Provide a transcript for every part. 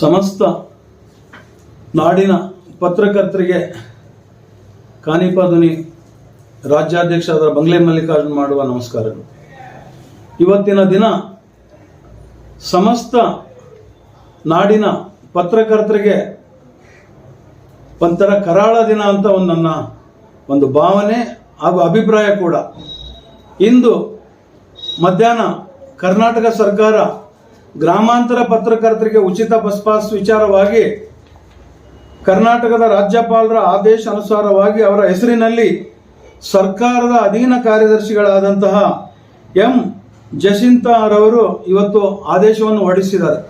ಸಮಸ್ತ ನಾಡಿನ ಪತ್ರಕರ್ತರಿಗೆ ಕಾನಿಪಾದುನಿ ರಾಜ್ಯಾಧ್ಯಕ್ಷರಾದ ಬಂಗ್ಲೆ ಮಲ್ಲಿಕಾರ್ಜುನ್ ಮಾಡುವ ನಮಸ್ಕಾರಗಳು. ಇವತ್ತಿನ ದಿನ ಸಮಸ್ತ ನಾಡಿನ ಪತ್ರಕರ್ತರಿಗೆ ಒಂಥರ ಕರಾಳ ದಿನ ಅಂತ ಒಂದು ನನ್ನ ಒಂದು ಭಾವನೆ ಹಾಗೂ ಅಭಿಪ್ರಾಯ ಕೂಡ. ಇಂದು ಮಧ್ಯಾಹ್ನ ಕರ್ನಾಟಕ ಸರ್ಕಾರ ಗ್ರಾಮಾಂತರ ಪತ್ರಕರ್ತರಿಗೆ ಉಚಿತ ಬಸ್ ಪಾಸ್ ವಿಚಾರವಾಗಿ ಕರ್ನಾಟಕದ ರಾಜ್ಯಪಾಲರ ಆದೇಶ ಅನುಸಾರವಾಗಿ ಅವರ ಹೆಸರಿನಲ್ಲಿ ಸರ್ಕಾರದ ಅಧೀನ ಕಾರ್ಯದರ್ಶಿಗಳಾದಂತಹ ಎಂ. ಜಸಿಂತಾರವರು ಇವತ್ತು ಆದೇಶವನ್ನು ಹೊರಡಿಸಿದ್ದಾರೆ.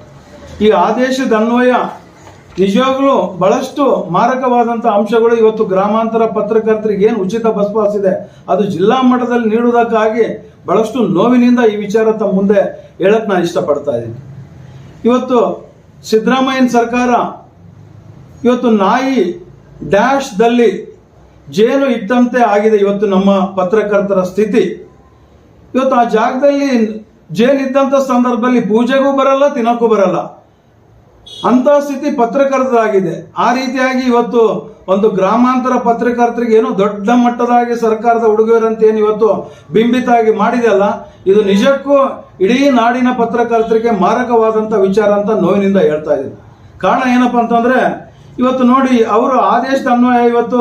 ಈ ಆದೇಶದ ಅನ್ವಯ ನಿಜವಾಗ್ಲೂ ಬಹಳಷ್ಟು ಮಾರಕವಾದಂಥ ಅಂಶಗಳು ಇವತ್ತು ಗ್ರಾಮಾಂತರ ಪತ್ರಕರ್ತರಿಗೆ ಏನು ಉಚಿತ ಬಸ್ ಪಾಸ್ ಇದೆ, ಅದು ಜಿಲ್ಲಾ ಮಟ್ಟದಲ್ಲಿ ನೀಡುವುದಕ್ಕಾಗಿ ಬಹಳಷ್ಟು ನೋವಿನಿಂದ ಈ ವಿಚಾರ ತಮ್ಮ ಮುಂದೆ ಹೇಳಕ್ ನಾನು ಇಷ್ಟಪಡ್ತಾ ಇದ್ದೀನಿ. ಇವತ್ತು ಸಿದ್ದರಾಮಯ್ಯನ ಸರ್ಕಾರ ಇವತ್ತು ನಾಯಿ ಡ್ಯಾಶ್ದಲ್ಲಿ ಜೇನು ಇದ್ದಂತೆ ಆಗಿದೆ ಇವತ್ತು ನಮ್ಮ ಪತ್ರಕರ್ತರ ಸ್ಥಿತಿ. ಇವತ್ತು ಆ ಜಾಗದಲ್ಲಿ ಜೇನು ಇದ್ದಂಥ ಸಂದರ್ಭದಲ್ಲಿ ಪೂಜೆಗೂ ಬರಲ್ಲ, ತಿನ್ನೋಕ್ಕೂ ಬರಲ್ಲ. ಅಂತ ಸ್ಥಿತಿ ಪತ್ರಕರ್ತರಾಗಿದೆ. ಆ ರೀತಿಯಾಗಿ ಇವತ್ತು ಒಂದು ಗ್ರಾಮಾಂತರ ಪತ್ರಕರ್ತರಿಗೆ ಏನು ದೊಡ್ಡ ಮಟ್ಟದಾಗಿ ಸರ್ಕಾರದ ಉಡುಗೊರೆ ಅಂತ ಏನು ಇವತ್ತು ಬಿಂಬಿತ ಆಗಿ ಮಾಡಿದೆಯಲ್ಲ ಇದು ನಿಜಕ್ಕೂ ಇಡೀ ನಾಡಿನ ಪತ್ರಕರ್ತರಿಗೆ ಮಾರಕವಾದಂಥ ವಿಚಾರ ಅಂತ ನೋವಿನಿಂದ ಹೇಳ್ತಾ ಇದ್ದೀನಿ. ಕಾರಣ ಏನಪ್ಪಾ ಅಂತಂದ್ರೆ, ಇವತ್ತು ನೋಡಿ ಅವರು ಆದೇಶದ ಅನ್ವಯ ಇವತ್ತು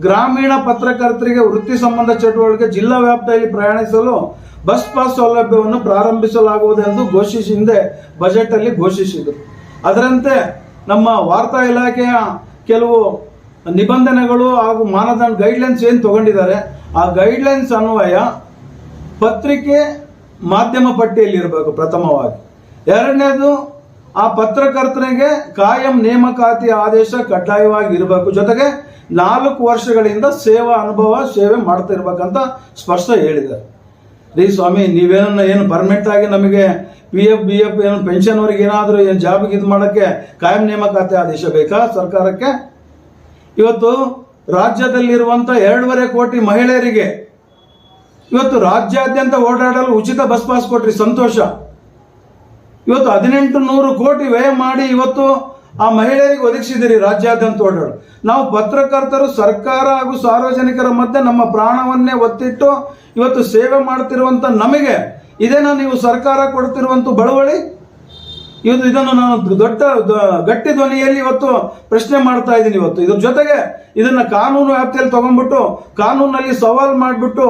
ಗ್ರಾಮೀಣ ಪತ್ರಕರ್ತರಿಗೆ ವೃತ್ತಿ ಸಂಬಂಧ ಚಟುವಟಿಕೆ ಜಿಲ್ಲಾ ವ್ಯಾಪ್ತಿಯಲ್ಲಿ ಪ್ರಯಾಣಿಸಲು ಬಸ್ ಪಾಸ್ ಸೌಲಭ್ಯವನ್ನು ಪ್ರಾರಂಭಿಸಲಾಗುವುದೆಂದು ಘೋಷಿಸಿ ಹಿಂದೆ ಬಜೆಟ್ ಅಲ್ಲಿ ಘೋಷಿಸಿದರು. ಅದರಂತೆ ನಮ್ಮ ವಾರ್ತಾ ಇಲಾಖೆಯ ಕೆಲವು ನಿಬಂಧನೆಗಳು ಹಾಗೂ ಮಾನದಂಡ ಗೈಡ್ಲೈನ್ಸ್ ಏನು ತಗೊಂಡಿದ್ದಾರೆ, ಆ ಗೈಡ್ಲೈನ್ಸ್ ಅನ್ವಯ ಪತ್ರಿಕೆ ಮಾಧ್ಯಮ ಪಟ್ಟಿಯಲ್ಲಿ ಇರಬೇಕು ಪ್ರಥಮವಾಗಿ. ಎರಡನೇದು, ಆ ಪತ್ರಕರ್ತನಿಗೆ ಕಾಯಂ ನೇಮಕಾತಿ ಆದೇಶ ಕಡ್ಡಾಯವಾಗಿ ಇರಬೇಕು ಜೊತೆಗೆ ನಾಲ್ಕು ವರ್ಷಗಳಿಂದ ಸೇವಾ ಅನುಭವ ಸೇವೆ ಮಾಡ್ತಾ ಇರ್ಬೇಕಂತ ಸ್ಪಷ್ಟ ಹೇಳಿದ್ದಾರೆ. ರೀ ಸ್ವಾಮಿ, ನೀವೇನನ್ನ ಏನು ಪರ್ಮನೆಂಟ್ ಆಗಿ ನಮಗೆ ಪಿ ಎಫ್ ಬಿ ಎಫ್ ಏನು ಪೆನ್ಷನ್ ಏನಾದರೂ ಏನು ಜಾಬ್ಗೆ ಇದು ಮಾಡೋಕ್ಕೆ ಕಾಯಂ ನೇಮಕಾತಿ ಆದೇಶ ಬೇಕಾ ಸರ್ಕಾರಕ್ಕೆ? ಇವತ್ತು ರಾಜ್ಯದಲ್ಲಿರುವಂಥ ಎರಡೂವರೆ ಕೋಟಿ ಮಹಿಳೆಯರಿಗೆ ಇವತ್ತು ರಾಜ್ಯಾದ್ಯಂತ ಓಡಾಡಲು ಉಚಿತ ಬಸ್ ಪಾಸ್ ಕೊಟ್ರಿ ಸಂತೋಷ. ಇವತ್ತು ಹದಿನೆಂಟು ನೂರು ಕೋಟಿ ವ್ಯಯ ಮಾಡಿ ಇವತ್ತು ಆ ಮಹಿಳೆಯರಿಗೆ ಒದಗಿಸಿದಿರಿ ರಾಜ್ಯಾದ್ಯಂತ ಓಡಾಡಲು. ನಾವು ಪತ್ರಕರ್ತರು, ಸರ್ಕಾರ ಹಾಗೂ ಸಾರ್ವಜನಿಕರ ಮಧ್ಯೆ ನಮ್ಮ ಪ್ರಾಣವನ್ನೇ ಒತ್ತಿಟ್ಟು ಇವತ್ತು ಸೇವೆ ಮಾಡ್ತಿರುವಂತ ನಮಗೆ, ಇದೇನಾ ನೀವು ಸರ್ಕಾರ ಕೊಡ್ತಿರುವಂತ ಬಳುವಳಿ? ಇವತ್ತು ಇದನ್ನು ನಾನು ದೊಡ್ಡ ಗಟ್ಟಿ ಧ್ವನಿಯಲ್ಲಿ ಇವತ್ತು ಪ್ರಶ್ನೆ ಮಾಡ್ತಾ ಇದ್ದೀನಿ ಇವತ್ತು. ಇದ್ರ ಜೊತೆಗೆ ಇದನ್ನ ಕಾನೂನು ವ್ಯಾಪ್ತಿಯಲ್ಲಿ ತಗೊಂಡ್ಬಿಟ್ಟು, ಕಾನೂನಲ್ಲಿ ಸವಾಲ್ ಮಾಡಿಬಿಟ್ಟು,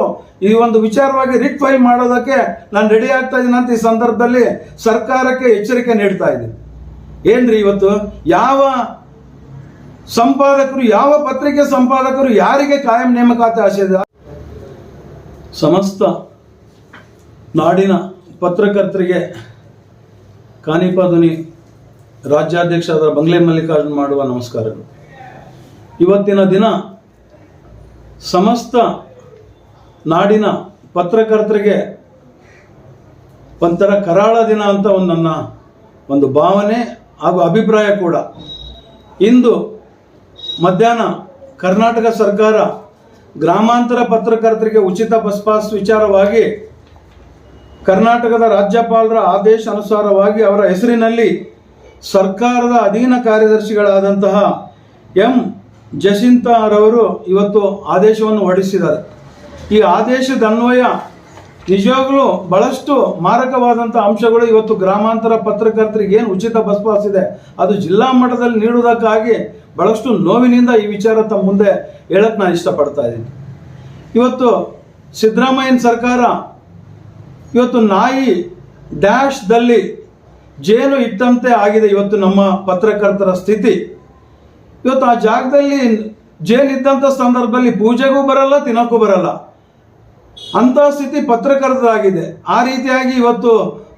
ಈ ಒಂದು ವಿಚಾರವಾಗಿ ರಿಟ್ ಫೈಲ್ ಮಾಡೋದಕ್ಕೆ ನಾನು ರೆಡಿ ಆಗ್ತಾ ಇದ್ದೀನಿ ಅಂತ ಈ ಸಂದರ್ಭದಲ್ಲಿ ಸರ್ಕಾರಕ್ಕೆ ಎಚ್ಚರಿಕೆ ನೀಡ್ತಾ ಇದ್ದೀನಿ. ಏನ್ರಿ ಇವತ್ತು? ಯಾವ ಸಂಪಾದಕರು, ಯಾವ ಪತ್ರಿಕೆ ಸಂಪಾದಕರು ಯಾರಿಗೆ ಕಾಯಂ ನೇಮಕಾತಿ ಇದೆ? ಸಮಸ್ತ ನಾಡಿನ ಪತ್ರಕರ್ತರಿಗೆ ಕಾನಿಪಾದುನಿ ರಾಜ್ಯಾಧ್ಯಕ್ಷರಾದ ಬಂಗ್ಲೆ ಮಲ್ಲಿಕಾರ್ಜುನ್ ಮಾಡುವ ನಮಸ್ಕಾರಗಳು. ಇವತ್ತಿನ ದಿನ ಸಮಸ್ತ ನಾಡಿನ ಪತ್ರಕರ್ತರಿಗೆ ಒಂಥರ ಕರಾಳ ದಿನ ಅಂತ ಒಂದು ನನ್ನ ಒಂದು ಭಾವನೆ ಹಾಗೂ ಅಭಿಪ್ರಾಯ ಕೂಡ. ಇಂದು ಮಧ್ಯಾಹ್ನ ಕರ್ನಾಟಕ ಸರ್ಕಾರ ಗ್ರಾಮಾಂತರ ಪತ್ರಕರ್ತರಿಗೆ ಉಚಿತ ಬಸ್ ಪಾಸ್ ವಿಚಾರವಾಗಿ ಕರ್ನಾಟಕದ ರಾಜ್ಯಪಾಲರ ಆದೇಶ ಅನುಸಾರವಾಗಿ ಅವರ ಹೆಸರಿನಲ್ಲಿ ಸರ್ಕಾರದ ಅಧೀನ ಕಾರ್ಯದರ್ಶಿಗಳಾದಂತಹ ಎಂ. ಜಸಿಂತಾರವರು ಇವತ್ತು ಆದೇಶವನ್ನು ಹೊರಡಿಸಿದ್ದಾರೆ. ಈ ಆದೇಶದ ಅನ್ವಯ ನಿಜವಾಗ್ಲೂ ಬಹಳಷ್ಟು ಮಾರಕವಾದಂಥ ಅಂಶಗಳು ಇವತ್ತು ಗ್ರಾಮಾಂತರ ಪತ್ರಕರ್ತರಿಗೆ ಏನು ಉಚಿತ ಬಸ್ ಪಾಸ್ ಇದೆ, ಅದು ಜಿಲ್ಲಾ ಮಟ್ಟದಲ್ಲಿ ನೀಡುವುದಕ್ಕಾಗಿ ಬಹಳಷ್ಟು ನೋವಿನಿಂದ ಈ ವಿಚಾರ ತಮ್ಮ ಮುಂದೆ ಹೇಳಕ್ ನಾನು ಇಷ್ಟಪಡ್ತಾ ಇದ್ದೀನಿ. ಇವತ್ತು ಸಿದ್ದರಾಮಯ್ಯನ ಸರ್ಕಾರ ಇವತ್ತು ನಾಯಿ ಡ್ಯಾಶ್ದಲ್ಲಿ ಜೇನು ಇಟ್ಟಂತೆ ಆಗಿದೆ ಇವತ್ತು ನಮ್ಮ ಪತ್ರಕರ್ತರ ಸ್ಥಿತಿ. ಇವತ್ತು ಆ ಜಾಗದಲ್ಲಿ ಜೇನು ಇದ್ದಂಥ ಸಂದರ್ಭದಲ್ಲಿ ಪೂಜೆಗೂ ಬರಲ್ಲ, ತಿನ್ನೋಕ್ಕೂ ಬರಲ್ಲ. ಅಂತ ಸ್ಥಿತಿ ಪತ್ರಕರ್ತರಾಗಿದೆ. ಆ ರೀತಿಯಾಗಿ ಇವತ್ತು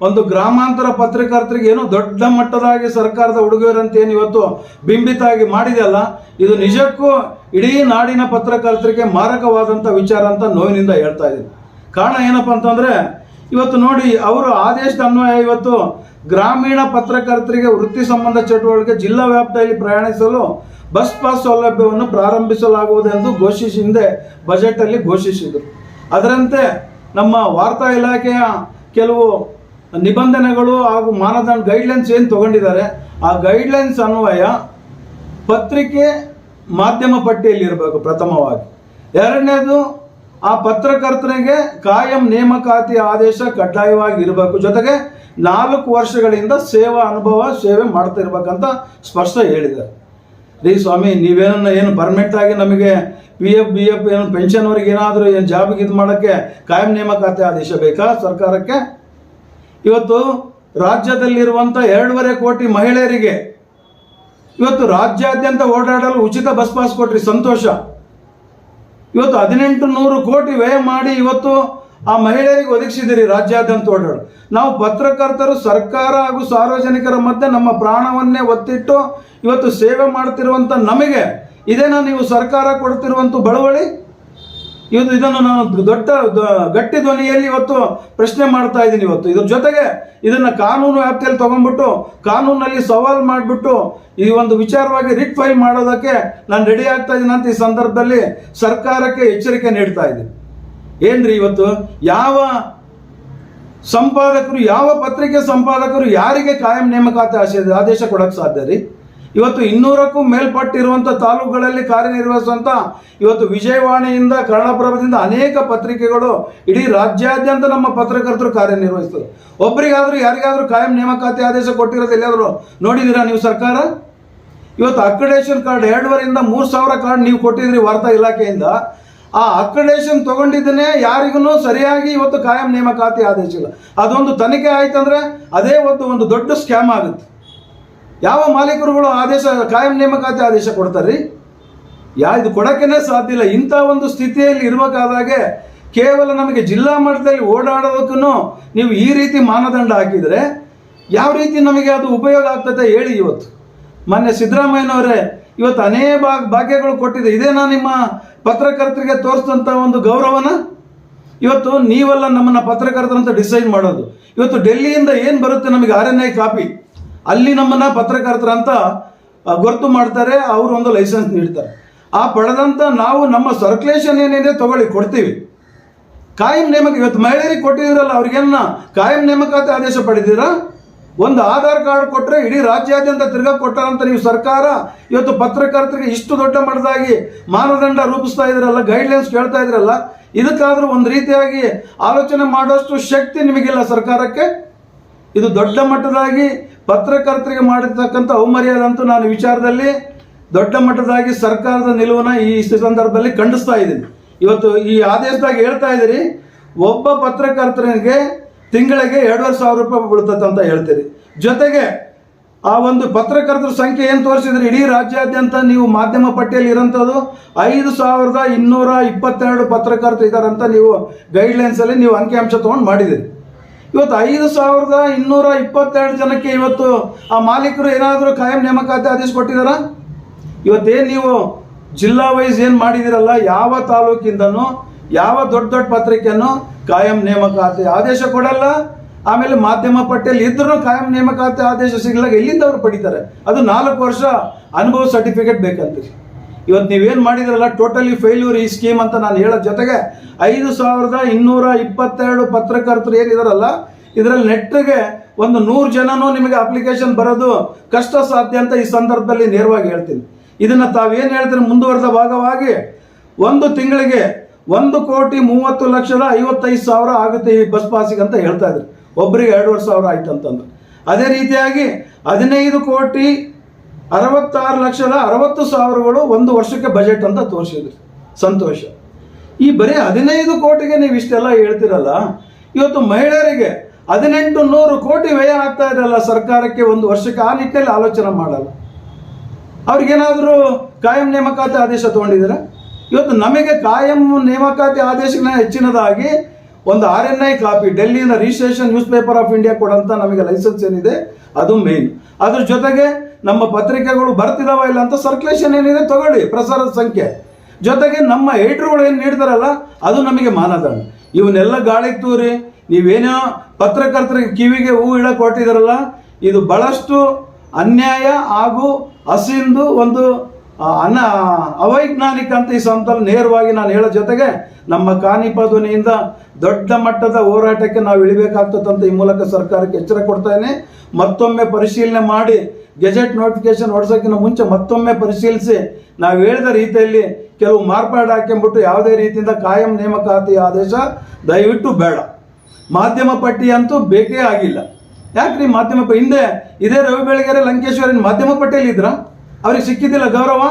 ಒಂದು ಗ್ರಾಮಾಂತರ ಪತ್ರಕರ್ತರಿಗೆ ಏನು ದೊಡ್ಡ ಮಟ್ಟದಾಗಿ ಸರ್ಕಾರದ ಉಡುಗೊರೆ ಅಂತ ಏನು ಇವತ್ತು ಬಿಂಬಿತ ಆಗಿ ಮಾಡಿದೆಯಲ್ಲ ಇದು ನಿಜಕ್ಕೂ ಇಡೀ ನಾಡಿನ ಪತ್ರಕರ್ತರಿಗೆ ಮಾರಕವಾದಂಥ ವಿಚಾರ ಅಂತ ನೋವಿನಿಂದ ಹೇಳ್ತಾ ಇದ್ದೀನಿ. ಕಾರಣ ಏನಪ್ಪಾ ಅಂತಂದ್ರೆ ಇವತ್ತು ನೋಡಿ, ಅವರು ಆದೇಶದ ಅನ್ವಯ ಇವತ್ತು ಗ್ರಾಮೀಣ ಪತ್ರಕರ್ತರಿಗೆ ವೃತ್ತಿ ಸಂಬಂಧ ಚಟುವಟಿಕೆ ಜಿಲ್ಲಾ ವ್ಯಾಪ್ತಿಯಲ್ಲಿ ಪ್ರಯಾಣಿಸಲು ಬಸ್ ಪಾಸ್ ಸೌಲಭ್ಯವನ್ನು ಪ್ರಾರಂಭಿಸಲಾಗುವುದೆಂದು ಘೋಷಿಸಿ, ಹಿಂದೆ ಬಜೆಟಲ್ಲಿ ಘೋಷಿಸಿದರು. ಅದರಂತೆ ನಮ್ಮ ವಾರ್ತಾ ಇಲಾಖೆಯ ಕೆಲವು ನಿಬಂಧನೆಗಳು ಹಾಗೂ ಮಾನದಂಡ ಗೈಡ್ಲೈನ್ಸ್ ಏನು ತಗೊಂಡಿದ್ದಾರೆ, ಆ ಗೈಡ್ಲೈನ್ಸ್ ಅನ್ವಯ ಪತ್ರಿಕೆ ಮಾಧ್ಯಮ ಪಟ್ಟಿಯಲ್ಲಿ ಇರಬೇಕು ಪ್ರಥಮವಾಗಿ. ಎರಡನೇದು ಆ ಪತ್ರಕರ್ತನಿಗೆ ಕಾಯಂ ನೇಮಕಾತಿ ಆದೇಶ ಕಡ್ಡಾಯವಾಗಿ ಇರಬೇಕು ಜೊತೆಗೆ ನಾಲ್ಕು ವರ್ಷಗಳಿಂದ ಸೇವಾ ಅನುಭವ, ಸೇವೆ ಮಾಡ್ತಾ ಇರ್ಬೇಕಂತ ಸ್ಪಷ್ಟ ಹೇಳಿದ್ದಾರೆ. ರೀ ಸ್ವಾಮಿ, ನೀವೇನನ್ನ ಏನು ಪರ್ಮನೆಂಟ್ ಆಗಿ ನಮಗೆ ಪಿ ಎಫ್ ಬಿ ಎಫ್ ಏನು ಪೆನ್ಷನ್ವರೆಗೆ ಏನಾದರೂ ಏನು ಜಾಬ್ಗೆ ಇದು ಮಾಡೋಕ್ಕೆ ಕಾಯಂ ನೇಮಕಾತಿ ಆದೇಶ ಬೇಕಾ ಸರ್ಕಾರಕ್ಕೆ? ಇವತ್ತು ರಾಜ್ಯದಲ್ಲಿರುವಂಥ ಎರಡೂವರೆ ಕೋಟಿ ಮಹಿಳೆಯರಿಗೆ ಇವತ್ತು ರಾಜ್ಯಾದ್ಯಂತ ಓಡಾಡಲು ಉಚಿತ ಬಸ್ ಪಾಸ್ ಕೊಟ್ರಿ, ಸಂತೋಷ. ಇವತ್ತು ಹದಿನೆಂಟು ನೂರು ಕೋಟಿ ವ್ಯಯ ಮಾಡಿ ಇವತ್ತು ಆ ಮಹಿಳೆಯರಿಗೆ ಒದಗಿಸಿದಿರಿ ರಾಜ್ಯಾದ್ಯಂತ ಓಡಾಡು ನಾವು ಪತ್ರಕರ್ತರು, ಸರ್ಕಾರ ಹಾಗೂ ಸಾರ್ವಜನಿಕರ ಮಧ್ಯೆ ನಮ್ಮ ಪ್ರಾಣವನ್ನೇ ಒತ್ತಿಟ್ಟು ಇವತ್ತು ಸೇವೆ ಮಾಡ್ತಿರುವಂಥ ನಮಗೆ, ಇದೇನಾ ನೀವು ಸರ್ಕಾರ ಕೊಡ್ತಿರುವಂಥ ಬಳುವಳಿ? ಇವತ್ತು ಇದನ್ನು ನಾನು ದೊಡ್ಡ ಗಟ್ಟಿ ಧ್ವನಿಯಲ್ಲಿ ಇವತ್ತು ಪ್ರಶ್ನೆ ಮಾಡ್ತಾ ಇದ್ದೀನಿ ಇವತ್ತು. ಇದ್ರ ಜೊತೆಗೆ ಇದನ್ನ ಕಾನೂನು ವ್ಯಾಪ್ತಿಯಲ್ಲಿ ತಗೊಂಡ್ಬಿಟ್ಟು, ಕಾನೂನಲ್ಲಿ ಸವಾಲ್ ಮಾಡಿಬಿಟ್ಟು, ಈ ಒಂದು ವಿಚಾರವಾಗಿ ರಿಟ್ ಫೈಲ್ ಮಾಡೋದಕ್ಕೆ ನಾನು ರೆಡಿ ಆಗ್ತಾ ಇದ್ದೀನಿ ಅಂತ ಈ ಸಂದರ್ಭದಲ್ಲಿ ಸರ್ಕಾರಕ್ಕೆ ಎಚ್ಚರಿಕೆ ನೀಡ್ತಾ ಇದ್ದೀನಿ. ಏನ್ರಿ ಇವತ್ತು? ಯಾವ ಸಂಪಾದಕರು, ಯಾವ ಪತ್ರಿಕೆ ಸಂಪಾದಕರು ಯಾರಿಗೆ ಕಾಯಂ ನೇಮಕಾತಿ ಆದೇಶ ಕೊಡಕ್ಕೆ ಸಾಧ್ಯ ರೀ? ಇವತ್ತು ಇನ್ನೂರಕ್ಕೂ ಮೇಲ್ಪಟ್ಟಿರುವಂಥ ತಾಲೂಕುಗಳಲ್ಲಿ ಕಾರ್ಯನಿರ್ವಹಿಸುವಂಥ ಇವತ್ತು ವಿಜಯವಾಣಿಯಿಂದ ಕನ್ನಡಪ್ರಭದಿಂದ ಅನೇಕ ಪತ್ರಿಕೆಗಳು ಇಡೀ ರಾಜ್ಯಾದ್ಯಂತ ನಮ್ಮ ಪತ್ರಕರ್ತರು ಕಾರ್ಯನಿರ್ವಹಿಸ್ತದೆ. ಒಬ್ಬರಿಗಾದ್ರೂ ಯಾರಿಗಾದರೂ ಕಾಯಂ ನೇಮಕಾತಿ ಆದೇಶ ಕೊಟ್ಟಿರೋದು ಎಲ್ಲಿಯಾದರೂ ನೋಡಿದ್ದೀರಾ ನೀವು ಸರ್ಕಾರ? ಇವತ್ತು ಅಕ್ರಿಡೇಷನ್ ಕಾರ್ಡ್ ಎರಡುವರೆಯಿಂದ ಮೂರು ಸಾವಿರ ಕಾರ್ಡ್ ನೀವು ಕೊಟ್ಟಿದ್ರಿ ವಾರ್ತಾ ಇಲಾಖೆಯಿಂದ. ಆ ಅಕ್ರಿಡೇಷನ್ ತಗೊಂಡಿದ್ದನ್ನೇ ಯಾರಿಗೂ ಸರಿಯಾಗಿ ಇವತ್ತು ಕಾಯಂ ನೇಮಕಾತಿ ಆದೇಶ ಇಲ್ಲ. ಅದೊಂದು ತನಿಖೆ ಆಯ್ತಂದ್ರೆ ಅದೇ ಒಂದು ಒಂದು ದೊಡ್ಡ ಸ್ಕ್ಯಾಮ್ ಆಗುತ್ತೆ. ಯಾವ ಮಾಲೀಕರುಗಳು ಆದೇಶ, ಕಾಯಂ ನೇಮಕಾತಿ ಆದೇಶ ಕೊಡ್ತಾರ್ರಿ? ಯಾ, ಇದು ಕೊಡೋಕ್ಕೇನೆ ಸಾಧ್ಯ ಇಲ್ಲ. ಇಂಥ ಒಂದು ಸ್ಥಿತಿಯಲ್ಲಿ ಇರಬೇಕಾದಾಗೆ ಕೇವಲ ನಮಗೆ ಜಿಲ್ಲಾ ಮಟ್ಟದಲ್ಲಿ ಓಡಾಡೋದಕ್ಕೂ ನೀವು ಈ ರೀತಿ ಮಾನದಂಡ ಹಾಕಿದರೆ ಯಾವ ರೀತಿ ನಮಗೆ ಅದು ಉಪಯೋಗ ಆಗ್ತದೆ ಹೇಳಿ ಇವತ್ತು. ಮೊನ್ನೆ ಸಿದ್ದರಾಮಯ್ಯನವರೇ, ಇವತ್ತು ಅನೇಕ ಭಾಗ ಭಾಗ್ಯಗಳು ಕೊಟ್ಟಿದೆ. ಇದೇನಾ ನಿಮ್ಮ ಪತ್ರಕರ್ತರಿಗೆ ತೋರಿಸಿದಂಥ ಒಂದು ಗೌರವನ? ಇವತ್ತು ನೀವೆಲ್ಲ ನಮ್ಮನ್ನು ಪತ್ರಕರ್ತರಂತ ಡಿಸೈಡ್ ಮಾಡೋದು. ಇವತ್ತು ಡೆಲ್ಲಿಯಿಂದ ಏನು ಬರುತ್ತೆ ನಮಗೆ ಆರ್ ಎನ್ ಐ ಕಾಪಿ? ಅಲ್ಲಿ ನಮ್ಮನ್ನ ಪತ್ರಕರ್ತರ ಅಂತ ಗುರುತು ಮಾಡ್ತಾರೆ, ಅವರು ಒಂದು ಲೈಸೆನ್ಸ್ ನೀಡ್ತಾರೆ. ಆ ಪಡೆದಂತ ನಾವು ನಮ್ಮ ಸರ್ಕ್ಯುಲೇಷನ್ ಏನಿದೆ ತಗೊಳ್ಳಿ, ಕೊಡ್ತೀವಿ. ಕಾಯಂ ನೇಮಕ, ಇವತ್ತು ಮಹಿಳೆಯರಿಗೆ ಕೊಟ್ಟಿದ್ದೀರಲ್ಲ, ಅವ್ರಿಗೇನ ಕಾಯಂ ನೇಮಕಾತಿ ಆದೇಶ ಪಡೆದಿರಾ ಒಂದು ಆಧಾರ್ ಕಾರ್ಡ್ ಕೊಟ್ಟರೆ ಇಡೀ ರಾಜ್ಯಾದ್ಯಂತ ತಿರ್ಗಾ ಕೊಟ್ಟಾರಂತ ನೀವು ಸರ್ಕಾರ ಇವತ್ತು ಪತ್ರಕರ್ತರಿಗೆ ಇಷ್ಟು ದೊಡ್ಡ ಮಟ್ಟದಾಗಿ ಮಾನದಂಡ ರೂಪಿಸ್ತಾ ಇದ್ರಲ್ಲ ಗೈಡ್ಲೈನ್ಸ್ ಕೇಳ್ತಾ ಇದ್ರಲ್ಲ, ಇದಕ್ಕಾದರೂ ಒಂದು ರೀತಿಯಾಗಿ ಆಲೋಚನೆ ಮಾಡೋಷ್ಟು ಶಕ್ತಿ ನಿಮಗಿಲ್ಲ ಸರ್ಕಾರಕ್ಕೆ. ಇದು ದೊಡ್ಡ ಮಟ್ಟದಾಗಿ ಪತ್ರಕರ್ತರಿಗೆ ಮಾಡಿರ್ತಕ್ಕಂಥ ಅವಮರ್ಯಾದ ಅಂತೂ ನಾನು ವಿಚಾರದಲ್ಲಿ ದೊಡ್ಡ ಮಟ್ಟದಾಗಿ ಸರ್ಕಾರದ ನಿಲುವನ್ನ ಈ ಸಂದರ್ಭದಲ್ಲಿ ಖಂಡಿಸ್ತಾ ಇದ್ದೀನಿ. ಇವತ್ತು ಈ ಆದೇಶದಾಗ ಹೇಳ್ತಾ ಇದ್ದೀರಿ, ಒಬ್ಬ ಪತ್ರಕರ್ತನಿಗೆ ತಿಂಗಳಿಗೆ ಎರಡೂವರೆ ಸಾವಿರ ರೂಪಾಯಿ ಬೀಳ್ತದೆ ಅಂತ ಹೇಳ್ತೀರಿ. ಜೊತೆಗೆ ಆ ಒಂದು ಪತ್ರಕರ್ತರ ಸಂಖ್ಯೆ ಏನು ತೋರಿಸಿದ್ರೆ? ಇಡೀ ರಾಜ್ಯಾದ್ಯಂತ ನೀವು ಮಾಧ್ಯಮ ಪಟ್ಟಿಯಲ್ಲಿ ಇರೋಂಥದ್ದು ಐದು ಸಾವಿರದ ಇನ್ನೂರ ಇಪ್ಪತ್ತೆರಡು ಪತ್ರಕರ್ತರು ಇದ್ದಾರಂತ ನೀವು ಗೈಡ್ಲೈನ್ಸಲ್ಲಿ ನೀವು ಅಂಕಿಅಂಶ ತೊಗೊಂಡು ಮಾಡಿದಿರಿ ಇವತ್ತು ಐದು ಸಾವಿರದ ಇನ್ನೂರ ಇಪ್ಪತ್ತೆರಡು ಜನಕ್ಕೆ ಇವತ್ತು ಆ ಮಾಲೀಕರು ಏನಾದರೂ ಕಾಯಂ ನೇಮಕಾತಿ ಆದೇಶ ಕೊಟ್ಟಿದ್ದಾರಾ? ಇವತ್ತೇನು ನೀವು ಜಿಲ್ಲಾ ವೈಸ್ ಏನು ಮಾಡಿದಿರಲ್ಲ ಯಾವ ತಾಲೂಕಿಂದನೂ, ಯಾವ ದೊಡ್ಡ ದೊಡ್ಡ ಪತ್ರಿಕೆಯನ್ನು ಕಾಯಂ ನೇಮಕಾತಿ ಆದೇಶ ಕೊಡಲ್ಲ. ಆಮೇಲೆ ಮಾಧ್ಯಮ ಪಟ್ಟಿಯಲ್ಲಿ ಇದ್ರೂ ಕಾಯಂ ನೇಮಕಾತಿ ಆದೇಶ ಸಿಗಲಾಗ ಎಲ್ಲಿಂದ ಅವರು ಪಡಿತಾರೆ? ಅದು ನಾಲ್ಕು ವರ್ಷ ಅನುಭವ ಸರ್ಟಿಫಿಕೇಟ್ ಬೇಕಂತೀರಿ ಇವತ್ತು ನೀವೇನು ಮಾಡಿದ್ರಲ್ಲ ಟೋಟಲಿ ಫೇಲ್ಯೂರ್ ಈ ಸ್ಕೀಮ್ ಅಂತ ನಾನು ಹೇಳೋ ಜೊತೆಗೆ ಐದು ಸಾವಿರದ ಇನ್ನೂರ ಇಪ್ಪತ್ತೆರಡು ಪತ್ರಕರ್ತರು ಏನಿದಾರಲ್ಲ, ಇದರಲ್ಲಿ ನೆಟ್ಗೆ ಒಂದು ನೂರು ಜನನೂ ನಿಮಗೆ ಅಪ್ಲಿಕೇಶನ್ ಬರೋದು ಕಷ್ಟ ಸಾಧ್ಯ ಅಂತ ಈ ಸಂದರ್ಭದಲ್ಲಿ ನೇರವಾಗಿ ಹೇಳ್ತೀನಿ. ಇದನ್ನು ತಾವೇನು ಹೇಳ್ತೀರಿ, ಮುಂದುವರೆದ ಭಾಗವಾಗಿ ಒಂದು ತಿಂಗಳಿಗೆ ಒಂದು ಕೋಟಿ ಮೂವತ್ತು ಲಕ್ಷದ ಐವತ್ತೈದು ಸಾವಿರ ಆಗುತ್ತೆ ಈ ಬಸ್ ಪಾಸಿಗೆ ಅಂತ ಹೇಳ್ತಾ ಇದ್ರು. ಒಬ್ಬರಿಗೆ ಎರಡೂವರೆ ಸಾವಿರ ಆಯ್ತು ಅಂತಂದ್ರೆ ಅದೇ ರೀತಿಯಾಗಿ ಹದಿನೈದು ಕೋಟಿ ಅರವತ್ತಾರು ಲಕ್ಷದ ಅರವತ್ತು ಸಾವಿರಗಳು ಒಂದು ವರ್ಷಕ್ಕೆ ಬಜೆಟ್ ಅಂತ ತೋರಿಸಿದ್ರು. ಸಂತೋಷ. ಈ ಬರೀ ಹದಿನೈದು ಕೋಟಿಗೆ ನೀವು ಇಷ್ಟೆಲ್ಲ ಹೇಳ್ತಿರಲ್ಲ, ಇವತ್ತು ಮಹಿಳೆಯರಿಗೆ ಹದಿನೆಂಟು ನೂರು ಕೋಟಿ ವ್ಯಯ ಆಗ್ತಾ ಇದೆಯಲ್ಲ ಸರ್ಕಾರಕ್ಕೆ ಒಂದು ವರ್ಷಕ್ಕೆ ಆ ನಿಟ್ಟಿನಲ್ಲಿ ಆಲೋಚನೆ ಮಾಡಲ್ಲ. ಅವ್ರಿಗೇನಾದರೂ ಕಾಯಂ ನೇಮಕಾತಿ ಆದೇಶ ತಗೊಂಡಿದ್ದೀರಾ? ಇವತ್ತು ನಮಗೆ ಕಾಯಂ ನೇಮಕಾತಿ ಆದೇಶನ ಹೆಚ್ಚಿನದಾಗಿ ಒಂದು ಆರ್ ಎನ್ ಐ ಕಾಪಿ ಡೆಲ್ಲಿನ registration newspaper of India ಕೊಡಂತ ನಮಗೆ ಲೈಸೆನ್ಸ್ ಏನಿದೆ, ಅದು ಮೇನ್ ಅದ್ರ ಜೊತೆಗೆ ನಮ್ಮ ಪತ್ರಿಕೆಗಳು ಬರ್ತಿದಾವ ಇಲ್ಲ ಅಂತ ಸರ್ಕ್ಯುಲೇಷನ್ ಏನಿದೆ ತಗೊಳ್ಳಿ, ಪ್ರಸಾರದ ಸಂಖ್ಯೆ. ಜೊತೆಗೆ ನಮ್ಮ ಏಟ್ರುಗಳು ಏನು ನೀಡ್ತಾರಲ್ಲ, ಅದು ನಮಗೆ ಮಾನದಂಡ. ಇವನ್ನೆಲ್ಲ ಗಾಳಿಗೆ ತೂರಿ, ನೀವೇನೋ ಪತ್ರಕರ್ತರಿಗೆ ಕಿವಿಗೆ ಹೂ ಇಡಕ್ಕೆ ಕೊಟ್ಟಿದಾರಲ್ಲ ಇದು ಬಹಳಷ್ಟು ಅನ್ಯಾಯ ಹಾಗೂ ಹಸಿಂದು ಒಂದು ಅನ, ಅವೈಜ್ಞಾನಿಕ ಅಂತ ಈ ಸಂತಲ್ ನೇರವಾಗಿ ನಾನು ಹೇಳೋ ಜೊತೆಗೆ ನಮ್ಮ ಕಾನಿಪ ದೊಡ್ಡ ಮಟ್ಟದ ಹೋರಾಟಕ್ಕೆ ನಾವು ಇಳಿಬೇಕಾಗ್ತದಂತ ಈ ಮೂಲಕ ಸರ್ಕಾರಕ್ಕೆ ಎಚ್ಚರ ಕೊಡ್ತಾ ಮತ್ತೊಮ್ಮೆ ಪರಿಶೀಲನೆ ಮಾಡಿ ಗೆಜೆಟ್ ನೋಟಿಫಿಕೇಶನ್ ಹೊಡ್ಸೋಕ್ಕಿಂತ ಮುಂಚೆ ಮತ್ತೊಮ್ಮೆ ಪರಿಶೀಲಿಸಿ. ನಾವು ಹೇಳಿದ ರೀತಿಯಲ್ಲಿ ಕೆಲವು ಮಾರ್ಪಾಡು ಹಾಕೊಂಡ್ಬಿಟ್ಟು ಯಾವುದೇ ರೀತಿಯಿಂದ ಕಾಯಂ ನೇಮಕಾತಿ ಆದೇಶ ದಯವಿಟ್ಟು ಬೇಡ. ಮಾಧ್ಯಮ ಪಟ್ಟಿ ಅಂತೂ ಬೇಕೇ ಆಗಿಲ್ಲ. ಯಾಕ್ರಿ ಮಾಧ್ಯಮ ಹಿಂದೆ ಇದೇ ರವಿ ಬೆಳಗೆರೆ ಲಂಕೇಶ್ವರಿನ ಮಾಧ್ಯಮ ಪಟ್ಟಿಯಲ್ಲಿ ಇದ್ರ ಅವ್ರಿಗೆ ಸಿಕ್ಕಿದ್ದಿಲ್ಲ ಗೌರವ?